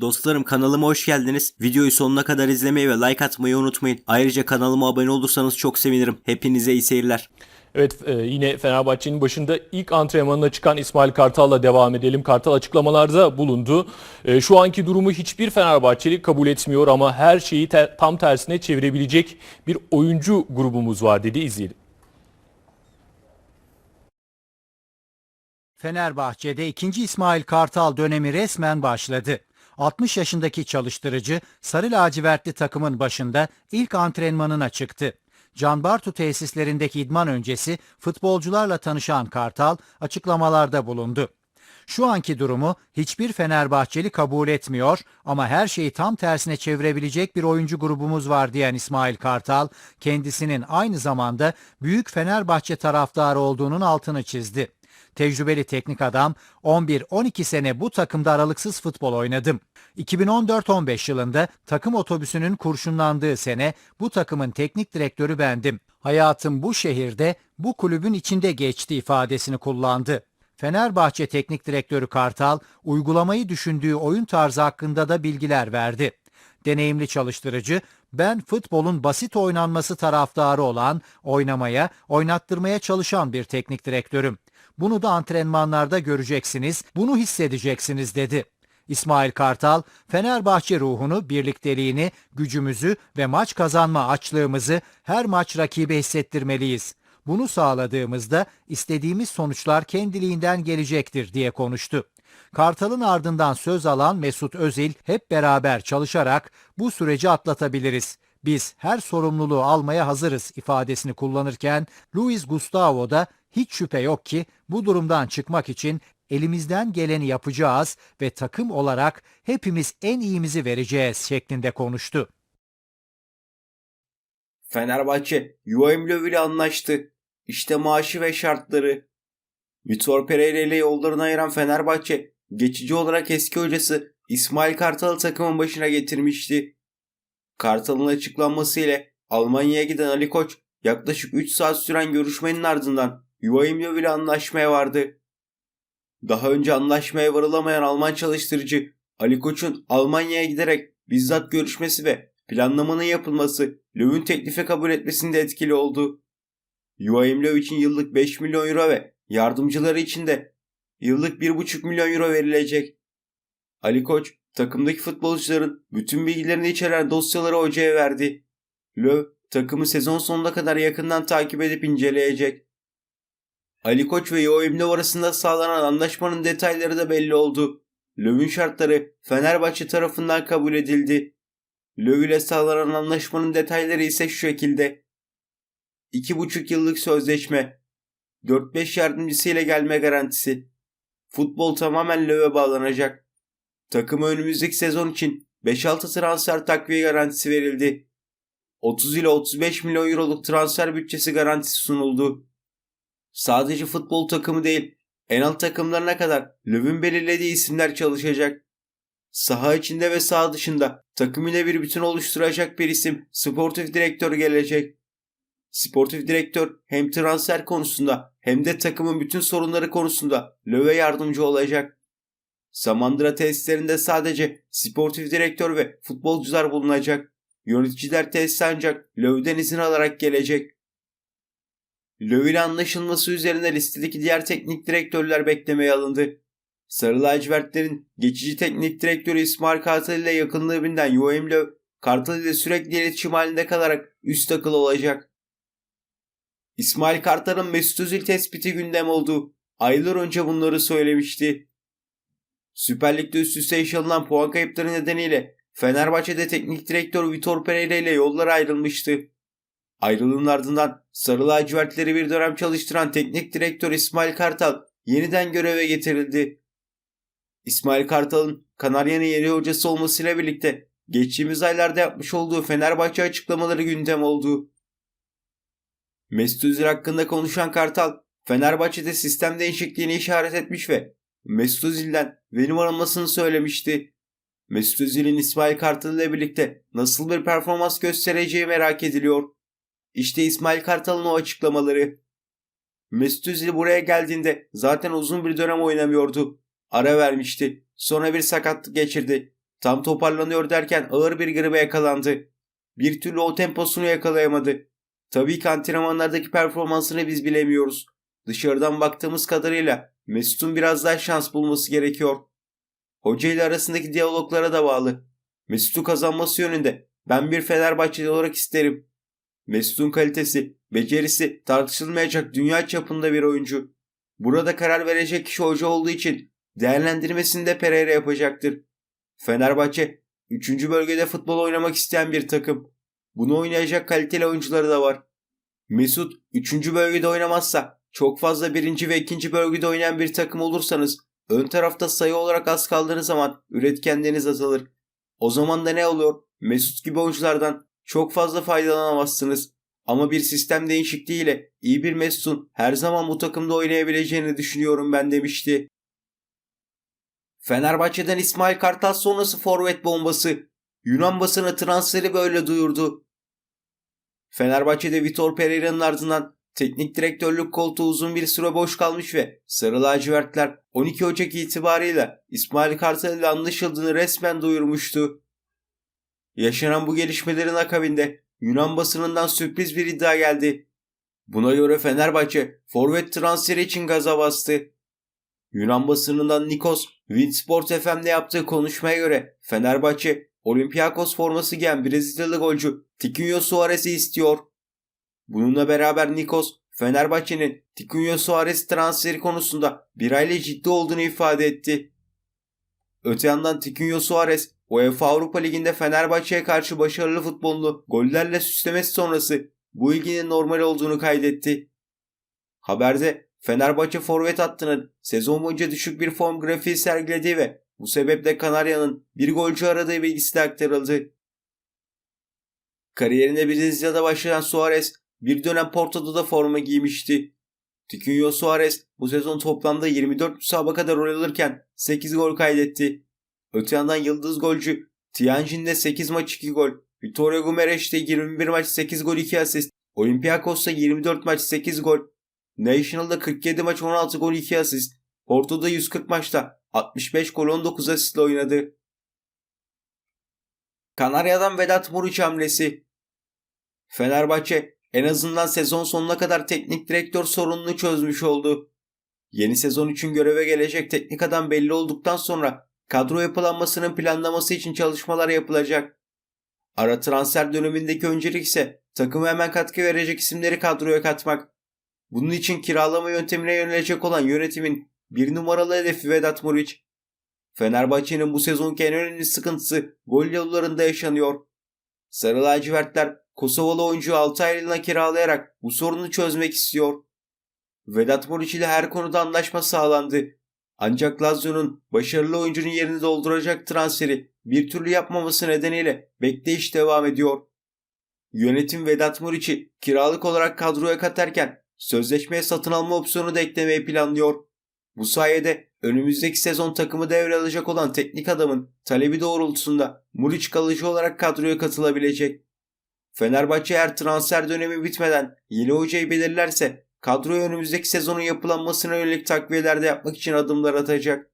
Dostlarım kanalıma hoş geldiniz. Videoyu sonuna kadar izlemeyi ve like atmayı unutmayın. Ayrıca kanalıma abone olursanız çok sevinirim. Hepinize iyi seyirler. Evet e, yine Fenerbahçe'nin başında ilk antrenmanına çıkan İsmail Kartal'la devam edelim. Kartal açıklamalarda bulundu. E, Şu anki durumu hiçbir Fenerbahçeli kabul etmiyor ama her şeyi te- tam tersine çevirebilecek bir oyuncu grubumuz var dedi. İzleyelim. Fenerbahçe'de ikinci İsmail Kartal dönemi resmen başladı. 60 yaşındaki çalıştırıcı Sarı lacivertli takımın başında ilk antrenmanına çıktı. Can Bartu tesislerindeki idman öncesi futbolcularla tanışan Kartal açıklamalarda bulundu. Şu anki durumu hiçbir Fenerbahçeli kabul etmiyor ama her şeyi tam tersine çevirebilecek bir oyuncu grubumuz var diyen İsmail Kartal, kendisinin aynı zamanda büyük Fenerbahçe taraftarı olduğunun altını çizdi. Tecrübeli teknik adam 11-12 sene bu takımda aralıksız futbol oynadım. 2014-15 yılında takım otobüsünün kurşunlandığı sene bu takımın teknik direktörü bendim. Hayatım bu şehirde, bu kulübün içinde geçti ifadesini kullandı. Fenerbahçe Teknik Direktörü Kartal, uygulamayı düşündüğü oyun tarzı hakkında da bilgiler verdi. Deneyimli çalıştırıcı, ben futbolun basit oynanması taraftarı olan, oynamaya, oynattırmaya çalışan bir teknik direktörüm. Bunu da antrenmanlarda göreceksiniz, bunu hissedeceksiniz dedi. İsmail Kartal, Fenerbahçe ruhunu, birlikteliğini, gücümüzü ve maç kazanma açlığımızı her maç rakibe hissettirmeliyiz. Bunu sağladığımızda istediğimiz sonuçlar kendiliğinden gelecektir diye konuştu. Kartal'ın ardından söz alan Mesut Özil hep beraber çalışarak bu süreci atlatabiliriz. Biz her sorumluluğu almaya hazırız ifadesini kullanırken Luis Gustavo da hiç şüphe yok ki bu durumdan çıkmak için elimizden geleni yapacağız ve takım olarak hepimiz en iyimizi vereceğiz şeklinde konuştu. Fenerbahçe Joachim Löw ile anlaştı. İşte maaşı ve şartları. Vitor Pereira ile yollarını ayıran Fenerbahçe geçici olarak eski hocası İsmail Kartal'ı takımın başına getirmişti. Kartal'ın açıklanması ile Almanya'ya giden Ali Koç yaklaşık 3 saat süren görüşmenin ardından Löw ile anlaşmaya vardı. Daha önce anlaşmaya varılamayan Alman çalıştırıcı Ali Koç'un Almanya'ya giderek bizzat görüşmesi ve planlamanın yapılması Löw'ün teklife kabul etmesinde etkili oldu. Löw için yıllık 5 milyon euro ve yardımcıları için de yıllık 1,5 milyon euro verilecek. Ali Koç takımdaki futbolcuların bütün bilgilerini içeren dosyaları hocaya verdi. Löw takımı sezon sonuna kadar yakından takip edip inceleyecek. Ali Koç ve Joachim Löw arasında sağlanan anlaşmanın detayları da belli oldu. Löw'ün şartları Fenerbahçe tarafından kabul edildi. Löw ile sağlanan anlaşmanın detayları ise şu şekilde. 2,5 yıllık sözleşme, 4-5 yardımcısıyla gelme garantisi. Futbol tamamen Löw'e bağlanacak. Takıma önümüzdeki sezon için 5-6 transfer takviye garantisi verildi. 30 ile 35 milyon euroluk transfer bütçesi garantisi sunuldu. Sadece futbol takımı değil, en alt takımlarına kadar Löw'ün belirlediği isimler çalışacak. Saha içinde ve saha dışında takım ile bir bütün oluşturacak bir isim sportif direktör gelecek. Sportif direktör hem transfer konusunda hem de takımın bütün sorunları konusunda Löw'e yardımcı olacak. Samandıra tesislerinde sadece sportif direktör ve futbolcular bulunacak. Yöneticiler tesis ancak Löw'den izin alarak gelecek. Löw ile anlaşılması üzerine listedeki diğer teknik direktörler beklemeye alındı. Sarı lacivertlerin geçici teknik direktörü İsmail Kartal ile yakınlığı binden Joachim Löw, Kartal ile sürekli iletişim halinde kalarak üst akıl olacak. İsmail Kartal'ın Mesut Özil tespiti gündem oldu. Aylar önce bunları söylemişti. Süper Lig'de üst üste yaşanılan puan kayıpları nedeniyle Fenerbahçe'de teknik direktör Vitor Pereira ile yollar ayrılmıştı. Ayrılığın ardından Sarı lacivertleri bir dönem çalıştıran teknik direktör İsmail Kartal yeniden göreve getirildi. İsmail Kartal'ın Kanarya'nın yeni hocası olmasıyla birlikte geçtiğimiz aylarda yapmış olduğu Fenerbahçe açıklamaları gündem oldu. Mesut Özil hakkında konuşan Kartal, Fenerbahçe'de sistem değişikliğini işaret etmiş ve Mesut Özil'den verim alınmasını söylemişti. Mesut Özil'in İsmail Kartal ile birlikte nasıl bir performans göstereceği merak ediliyor. İşte İsmail Kartal'ın o açıklamaları. Mesut Özil buraya geldiğinde zaten uzun bir dönem oynamıyordu. Ara vermişti. Sonra bir sakatlık geçirdi. Tam toparlanıyor derken ağır bir gribe yakalandı. Bir türlü o temposunu yakalayamadı. Tabii ki antrenmanlardaki performansını biz bilemiyoruz. Dışarıdan baktığımız kadarıyla Mesut'un biraz daha şans bulması gerekiyor. Hoca ile arasındaki diyaloglara da bağlı. Mesut'u kazanması yönünde ben bir Fenerbahçeli olarak isterim. Mesut'un kalitesi, becerisi tartışılmayacak dünya çapında bir oyuncu. Burada karar verecek kişi hoca olduğu için değerlendirmesini de Pereira yapacaktır. Fenerbahçe 3. bölgede futbol oynamak isteyen bir takım. Bunu oynayacak kaliteli oyuncuları da var. Mesut 3. bölgede oynamazsa çok fazla 1. ve 2. bölgede oynayan bir takım olursanız ön tarafta sayı olarak az kaldığınız zaman üretkenliğiniz azalır. O zaman da ne oluyor? Mesut gibi oyunculardan çok fazla faydalanamazsınız. Ama bir sistem değişikliğiyle iyi bir Mesut'un her zaman bu takımda oynayabileceğini düşünüyorum ben demişti. Fenerbahçe'den İsmail Kartal sonrası forvet bombası. Yunan basını transferi böyle duyurdu. Fenerbahçe'de Vitor Pereira'nın ardından teknik direktörlük koltuğu uzun bir süre boş kalmış ve Sarı Lacivertler 12 Ocak itibarıyla İsmail Kartal ile anlaşıldığını resmen duyurmuştu. Yaşanan bu gelişmelerin akabinde Yunan basınından sürpriz bir iddia geldi. Buna göre Fenerbahçe forvet transferi için gaza bastı. Yunan basınından Nikos, Winsport FM'de yaptığı konuşmaya göre Fenerbahçe Olympiakos forması giyen Brezilyalı golcü Tiquinho Suarez'i istiyor. Bununla beraber Nikos, Fenerbahçe'nin Tiquinho Suarez transferi konusunda bir aile ciddi olduğunu ifade etti. Öte yandan Tiquinho Suarez, UEFA Avrupa Ligi'nde Fenerbahçe'ye karşı başarılı futbolunu gollerle süslemesi sonrası bu ilginin normal olduğunu kaydetti. Haberde Fenerbahçe forvet hattının sezon boyunca düşük bir form grafiği sergilediği ve bu sebeple Kanarya'nın bir golcü aradığı bilgisi de aktarıldı. Kariyerine Brezilya'da başlayan Suarez bir dönem Porto'da da forma giymişti. Tiquinho Suarez bu sezon toplamda 24 müsabakada rol alırken 8 gol kaydetti. Öte yandan yıldız golcü Tianjin'de 8 maç 2 gol, Vitória Guimarães'te 21 maç 8 gol 2 asist, Olympiakos'ta 24 maç 8 gol, National'da 47 maç 16 gol 2 asist, Porto'da 140 maçta 65 gol 19 asistle oynadı. Kanarya'dan Vedat Muriç hamlesi. Fenerbahçe en azından sezon sonuna kadar teknik direktör sorununu çözmüş oldu. Yeni sezon için göreve gelecek teknik adam belli olduktan sonra kadro yapılanmasının planlaması için çalışmalar yapılacak. Ara transfer dönemindeki öncelik ise takıma hemen katkı verecek isimleri kadroya katmak. Bunun için kiralama yöntemine yönelecek olan yönetimin bir numaralı hedefi Vedat Muriç. Fenerbahçe'nin bu sezonki en önemli sıkıntısı gol yollarında yaşanıyor. Sarı lacivertler Kosovalı oyuncuyu 6 aylığına kiralayarak bu sorunu çözmek istiyor. Vedat Muriç ile her konuda anlaşma sağlandı. Ancak Lazio'nun başarılı oyuncunun yerini dolduracak transferi bir türlü yapmaması nedeniyle bekleyiş devam ediyor. Yönetim Vedat Muriç'i kiralık olarak kadroya katarken sözleşmeye satın alma opsiyonu da eklemeyi planlıyor. Bu sayede önümüzdeki sezon takımı devralacak olan teknik adamın talebi doğrultusunda Muriç kalıcı olarak kadroya katılabilecek. Fenerbahçe eğer transfer dönemi bitmeden yeni hocayı belirlerse kadroya önümüzdeki sezonun yapılanmasına yönelik takviyeler de yapmak için adımlar atacak.